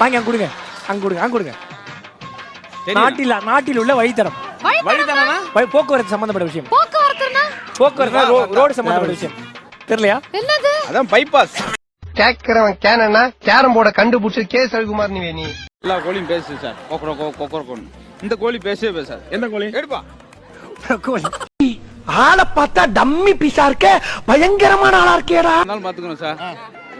வாங்க அங்க கொடுங்க. அங்க கொடுங்க அங்க கொடுங்க. நாட்டில் நாட்டில் உள்ள வழித்தடம். போக்குவரத்து சம்பந்தப்பட்ட விஷயம். போக்குவரத்துனா? போக்குவரத்து. ரோடு சம்பந்தப்பட்ட விஷயம். தெரியலையா? என்னது? அதான் பைபாஸ் கேக்குறவன் கேனா கேரம் போர்ட கண்டுபிடிச்சு கே. சவிகுமார் நீ நீ எல்லா கோழியும் பேசுது சார். கொக்கர கொக்கர இந்த கோழி பேசவே பேசாது. எந்த கோழி? எடுப்பா. ஆளை பார்த்தா டம்மி பீஸா இருக்க பயங்கரமான ஆளா இருக்கேடா. பாத்துக்கணும் சார்.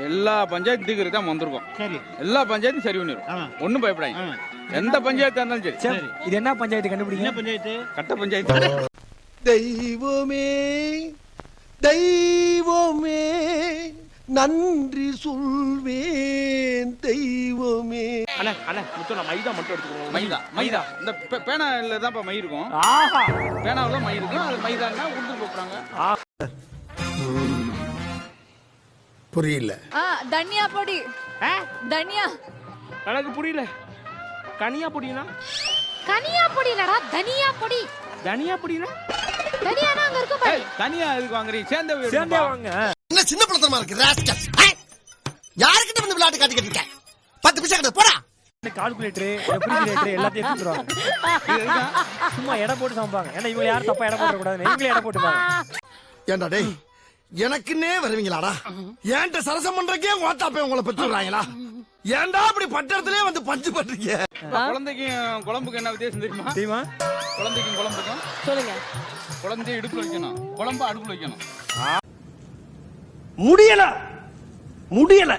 எல்லா பஞ்சாயத்து தீக்கிரம் தான் வந்திருக்கோம். சரி. எல்லா பஞ்சாயத்தும் சரி பண்ணிடும் ஒண்ணும் பயப்படாங்க எந்த பஞ்சாயத்தா இருந்தாலும் சரி. சரி, இது என்ன பஞ்சாயத்து கண்டுபிடிங்க? என்ன பஞ்சாயத்து? கட்ட பஞ்சாயத்து. தெய்வமே தெய்வமே நன்றி சொல்வேன் தெய்வமே. அண்ணா அண்ணா முத்தம் நான் மைதா மட்டும் எடுத்துக்கோங்க மைதா மைதா. இந்த பே- பேனால தான்ப்பா மை இருக்கும். ஆஹா. பேனாவில் மை இருக்கும். அது மைதான்னா கொடுத்து போக்குறாங்க புரியல. ஆ தனியா பொடி? தனியா. எனக்கு புரியல. கனியா பொடினா? கனியா பொடி இல்லடா தனியா பொடி. தனியா பொடினா? தனியானா அங்க இருக்கும் பாரு. தனியா எதுக்கு வாங்குறீங்க? சேர்ந்த வீடு சேர்ந்தே வாங்க. என்ன சின்ன பிள்ளைத்தனமா இருக்கு ராஸ்கல் யாருக்கிட்ட வந்து விளையாட்டு காட்டிக்கிட்டு இருக்க பத்து பைசா கிட்ட போடா. கால்குலேட்டர் ரெஃப்ரிஜரேட்டர் எல்லாத்தையும் எடுத்துருவாங்க சும்மா எடை போட்டு சமைப்பாங்க. ஏன்னா இவங்க யாரும் தப்பா எடை போட கூடாது இவங்களே எடை போட்டுப்பாங்க. ஏண்டா டேய் எனக்குன்னே வருவீங்களாடா? ஏன்ட்ட சரசம் பண்றக்கே ஓட்டாப்பே உங்களை பெற்றுறாங்களா ஏன்டா அப்படி பட்டத்திலே வந்து பஞ்சு பண்றீங்க? குழந்தைக்கும் குழம்புக்கு என்ன வித்தியாசம் தெரியுமா? தெரியுமா? குழந்தைக்கும் குழம்புக்கும் சொல்லுங்க. குழந்தைய இடுப்புல வைக்கணும். குழம்பு அடுப்புல வைக்கணும். முடியல. முடியல.